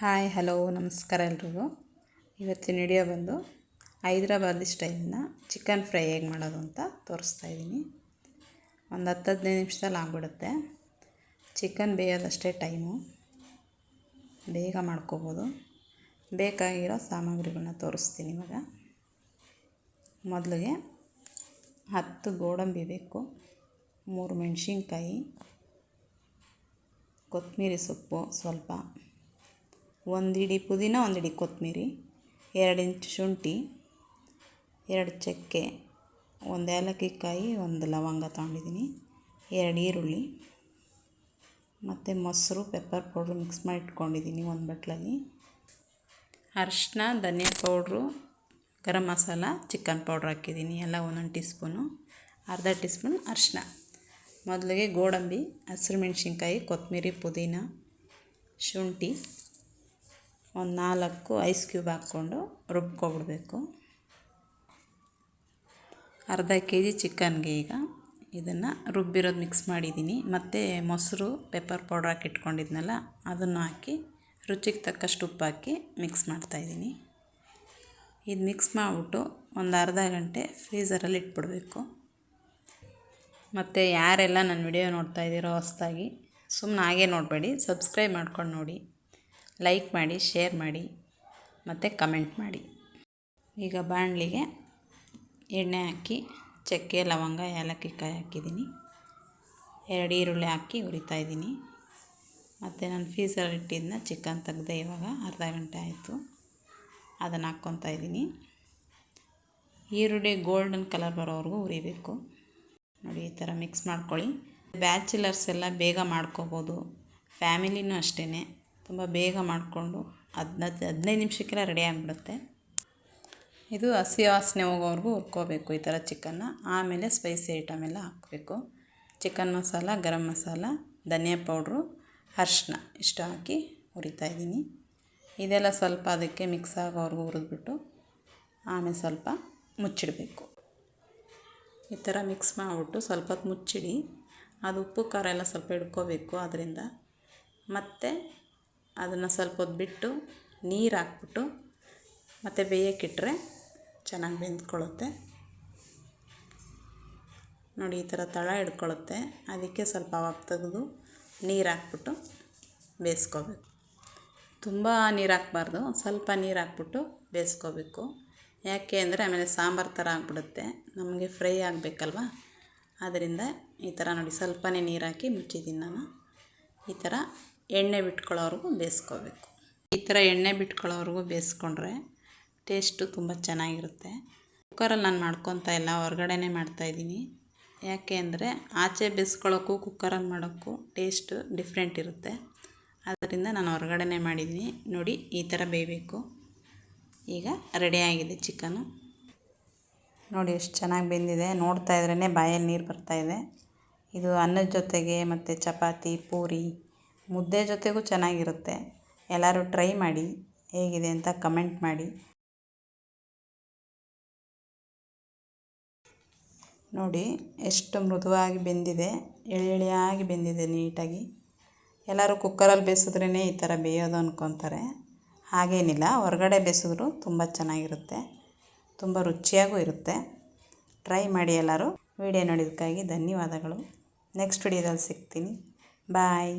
Hi, hello, ನಮಸ್ಕಾರ ಎಲ್ರಿಗೂ. ಇವತ್ತಿನ ವಿಡಿಯೋ ಬಂದು ಹೈದ್ರಾಬಾದಿ ಸ್ಟೈಲ್ನ ಚಿಕನ್ ಫ್ರೈ ಹೇಗೆ ಮಾಡೋದು ಅಂತ ತೋರಿಸ್ತಾ ಇದ್ದೀನಿ. ಒಂದು ಹತ್ತು ಹದಿನೈದು ನಿಮಿಷದಲ್ಲಿ ಆಗ್ಬಿಡುತ್ತೆ. ಚಿಕನ್ ಬೇಯೋದಷ್ಟೇ ಟೈಮು. ಬೇಗ ಮಾಡ್ಕೋಬೋದು. ಬೇಕಾಗಿರೋ ಸಾಮಗ್ರಿಗಳನ್ನ ತೋರಿಸ್ತೀನಿ ಇವಾಗ. ಮೊದಲಿಗೆ ಹತ್ತು ಗೋಡಂಬಿ ಬೇಕು. ಮೂರು ಮೆಣಸಿನ್ಕಾಯಿ. ಕೊತ್ತಂಬರಿ ಸೊಪ್ಪು ಸ್ವಲ್ಪ. ಒಂದು ಹಿಡಿ ಪುದೀನ ಒಂದು ಕೊತ್ತಂಬರಿ, ಎರಡು ಇಂಚು ಶುಂಠಿ, ಎರಡು ಚಕ್ಕೆ, ಒಂದು ಏಲಕ್ಕಿ ಕಾಯಿ ಒಂದು ಲವಂಗ ತಗೊಂಡಿದ್ದೀನಿ, ಎರಡು ಈರುಳ್ಳಿ, ಮತ್ತು ಮೊಸರು ಪೆಪ್ಪರ್ ಪೌಡ್ರು ಮಿಕ್ಸ್ ಮಾಡಿ ಇಟ್ಕೊಂಡಿದ್ದೀನಿ ಒಂದು ಬಟ್ಲಲ್ಲಿ. ಅರಿಶಿನ ಧನಿಯಾ powder garam masala chicken powder ಹಾಕಿದ್ದೀನಿ, ಎಲ್ಲ ಒಂದೊಂದು ಟೀ ಸ್ಪೂನು ಅರ್ಧ ಟೀ ಸ್ಪೂನ್ ಅರಿಶಿನ ಮೊದಲಿಗೆ ಗೋಡಂಬಿ, ಹಸಿರು ಮೆಣಸಿನ್ಕಾಯಿ, ಕೊತ್ತಂಬರಿ, ಪುದೀನ, ಶುಂಠಿ ಒಂದು ನಾಲ್ಕು ಐಸ್ ಕ್ಯೂಬ್ ಹಾಕ್ಕೊಂಡು ರುಬ್ಕೊಬಿಡ್ಬೇಕು. ಅರ್ಧ ಕೆ ಜಿ ಚಿಕನ್ಗೆ ಈಗ ಇದನ್ನು ರುಬ್ಬಿರೋದು ಮಿಕ್ಸ್ ಮಾಡಿದ್ದೀನಿ. ಮತ್ತು ಮೊಸರು, ಪೆಪ್ಪರ್ ಪೌಡ್ರ್ ಹಾಕಿ ಇಟ್ಕೊಂಡಿದ್ನಲ್ಲ, ಅದನ್ನು ಹಾಕಿ ರುಚಿಗೆ ತಕ್ಕಷ್ಟು ಉಪ್ಪು ಹಾಕಿ ಮಿಕ್ಸ್ ಮಾಡ್ತಾಯಿದ್ದೀನಿ ಇದು ಮಿಕ್ಸ್ ಮಾಡಿಬಿಟ್ಟು ಒಂದು ಅರ್ಧ ಗಂಟೆ ಫ್ರೀಝರಲ್ಲಿ ಇಟ್ಬಿಡಬೇಕು. ಮತ್ತು ಯಾರೆಲ್ಲ ನನ್ನ ವಿಡಿಯೋ ನೋಡ್ತಾ ಇದ್ದೀರೋ ಹೊಸ್ದಾಗಿ ಸುಮ್ಮನೆ ಹಾಗೆ ನೋಡಬೇಡಿ, ಸಬ್ಸ್ಕ್ರೈಬ್ ಮಾಡ್ಕೊಂಡು ನೋಡಿ. ಲೈಕ್ ಮಾಡಿ, ಶೇರ್ ಮಾಡಿ, ಮತ್ತು ಕಮೆಂಟ್ ಮಾಡಿ. ಈಗ ಬಾಣಲಿಗೆ ಎಣ್ಣೆ ಹಾಕಿ, ಚಕ್ಕೆ, ಲವಂಗ, ಏಲಕ್ಕಿ ಕಾಯಿ ಹಾಕಿದ್ದೀನಿ. ಎರಡು ಈರುಳ್ಳಿ ಹಾಕಿ ಹುರಿತಾಯಿದ್ದೀನಿ ಮತ್ತು ನಾನು ಫೀಸಲ್ಲಿ ಇಟ್ಟಿದ್ದನ್ನ ಚಿಕನ್ ತೆಗ್ದೆ ಇವಾಗ ಅರ್ಧ ಗಂಟೆ ಆಯಿತು. ಅದನ್ನು ಹಾಕ್ಕೊತಾ ಇದ್ದೀನಿ. ಈರುಳ್ಳಿ ಗೋಲ್ಡನ್ ಕಲರ್ ಬರೋವರೆಗೂ ಹುರಿಬೇಕು. ನೋಡಿ, ಈ ಥರ ಮಿಕ್ಸ್ ಮಾಡ್ಕೊಳ್ಳಿ. ಬ್ಯಾಚುಲರ್ಸ್ ಎಲ್ಲ ಬೇಗ ಮಾಡ್ಕೋಬೋದು. ಫ್ಯಾಮಿಲಿನೂ ಅಷ್ಟೇ ತುಂಬ ಬೇಗ ಮಾಡಿಕೊಂಡು ಹದಿನೈದು ಹದಿನೈದು ನಿಮಿಷಕ್ಕೆಲ್ಲ ರೆಡಿ ಆಗಿಬಿಡುತ್ತೆ. ಇದು ಹಸಿ ವಾಸನೆ ಹೋಗೋವರೆಗೂ ಹುರ್ಕೋಬೇಕು ಈ ಥರ ಚಿಕನ್ನ. ಆಮೇಲೆ ಸ್ಪೈಸಿ ಐಟಮ್ ಎಲ್ಲ ಹಾಕಬೇಕು. ಚಿಕನ್ ಮಸಾಲ, ಗರಂ ಮಸಾಲ, ಧನಿಯಾ ಪೌಡ್ರು ಅರ್ಶಿನ ಇಷ್ಟು ಹಾಕಿ ಹುರಿತಾಯಿದ್ದೀನಿ ಇದೆಲ್ಲ ಸ್ವಲ್ಪ ಅದಕ್ಕೆ ಮಿಕ್ಸ್ ಆಗೋವರೆಗೂ ಹುರಿದ್ಬಿಟ್ಟು ಆಮೇಲೆ ಸ್ವಲ್ಪ ಮುಚ್ಚಿಡಬೇಕು. ಈ ಥರ ಮಿಕ್ಸ್ ಮಾಡಿಬಿಟ್ಟು ಸ್ವಲ್ಪ ಮುಚ್ಚಿಡಿ. ಅದು ಉಪ್ಪು ಖಾರ ಎಲ್ಲ ಸ್ವಲ್ಪ ಹಿಡ್ಕೋಬೇಕು ಅದರಿಂದ. ಮತ್ತು ಅದನ್ನು ಸ್ವಲ್ಪ ಹೊತ್ತು ಬಿಟ್ಟು ನೀರು ಹಾಕ್ಬಿಟ್ಟು ಮತ್ತು ಬೇಯೋಕ್ಕಿಟ್ರೆ ಚೆನ್ನಾಗಿ ಬೆಂದ್ಕೊಳ್ಳುತ್ತೆ ನೋಡಿ ಈ ಥರ ತಳ ಹಿಡ್ಕೊಳ್ಳುತ್ತೆ ಅದಕ್ಕೆ ಸ್ವಲ್ಪ ಅವಾಗ ತೆಗೆದು ನೀರು ಹಾಕ್ಬಿಟ್ಟು ಬೇಯಿಸ್ಕೋಬೇಕು. ತುಂಬ ನೀರು ಹಾಕ್ಬಾರ್ದು, ಸ್ವಲ್ಪ ನೀರು ಹಾಕ್ಬಿಟ್ಟು ಬೇಯಿಸ್ಕೋಬೇಕು. ಯಾಕೆ ಅಂದರೆ ಆಮೇಲೆ ಸಾಂಬಾರು ಥರ ಆಗಿಬಿಡುತ್ತೆ, ನಮಗೆ ಫ್ರೈ ಆಗಬೇಕಲ್ವ? ಆದ್ದರಿಂದ ಈ ಥರ ನೋಡಿ, ಸ್ವಲ್ಪನೇ ನೀರು ಹಾಕಿ ಮುಚ್ಚಿದ್ದೀನಿ ನಾನು. ಈ ಥರ ಎಣ್ಣೆ ಬಿಟ್ಕೊಳ್ಳೋವರೆಗೂ ಬೇಯಿಸ್ಕೋಬೇಕು. ಈ ಥರ ಎಣ್ಣೆ ಬಿಟ್ಕೊಳ್ಳೋವರೆಗೂ ಬೇಯಿಸ್ಕೊಂಡ್ರೆ ಟೇಸ್ಟು ತುಂಬ ಚೆನ್ನಾಗಿರುತ್ತೆ. ಕುಕ್ಕರಲ್ಲಿ ನಾನು ಮಾಡ್ಕೊತಾ ಇಲ್ಲ ಹೊರ್ಗಡೆನೇ ಮಾಡ್ತಾಯಿದ್ದೀನಿ ಯಾಕೆ ಅಂದರೆ ಆಚೆ ಬೇಯಿಸ್ಕೊಳ್ಳೋಕ್ಕೂ ಕುಕ್ಕರಲ್ಲಿ ಮಾಡೋಕ್ಕೂ ಟೇಸ್ಟು ಡಿಫ್ರೆಂಟ್ ಇರುತ್ತೆ. ಆದ್ದರಿಂದ ನಾನು ಹೊರಗಡೆನೇ ಮಾಡಿದ್ದೀನಿ. ನೋಡಿ, ಈ ಥರ ಬೇಯಬೇಕು. ಈಗ ರೆಡಿಯಾಗಿದೆ ಚಿಕನು. ನೋಡಿ, ಎಷ್ಟು ಚೆನ್ನಾಗಿ ಬೆಂದಿದೆ. ನೋಡ್ತಾ ಇದ್ರೇ ಬಾಯಲ್ಲಿ ನೀರು ಬರ್ತಾಯಿದೆ ಇದು ಅನ್ನದ ಜೊತೆಗೆ ಮತ್ತು ಚಪಾತಿ, ಪೂರಿ ಮುದ್ದೆ ಜೊತೆಗೂ ಚೆನ್ನಾಗಿರುತ್ತೆ. ಎಲ್ಲರೂ ಟ್ರೈ ಮಾಡಿ. ಹೇಗಿದೆ ಅಂತ ಕಮೆಂಟ್ ಮಾಡಿ. ನೋಡಿ, ಎಷ್ಟು ಮೃದುವಾಗಿ ಬೆಂದಿದೆ. ಎಳೆ ಎಳೆಯಾಗಿ ಬೆಂದಿದೆ ನೀಟಾಗಿ. ಎಲ್ಲರೂ ಕುಕ್ಕರಲ್ಲಿ ಬೇಯಿಸಿದ್ರೇ ಈ ಥರ ಬೇಯೋದು ಅಂದ್ಕೊತಾರೆ ಹಾಗೇನಿಲ್ಲ, ಹೊರಗಡೆ ಬೇಯಿಸಿದ್ರು ತುಂಬ ಚೆನ್ನಾಗಿರುತ್ತೆ. ತುಂಬ ರುಚಿಯಾಗೂ ಇರುತ್ತೆ. ಟ್ರೈ ಮಾಡಿ ಎಲ್ಲರೂ. ವಿಡಿಯೋ ನೋಡಿದ್ದಕ್ಕಾಗಿ ಧನ್ಯವಾದಗಳು. ನೆಕ್ಸ್ಟ್ ವಿಡಿಯೋದಲ್ಲಿ ಸಿಗ್ತೀನಿ. ಬಾಯ್.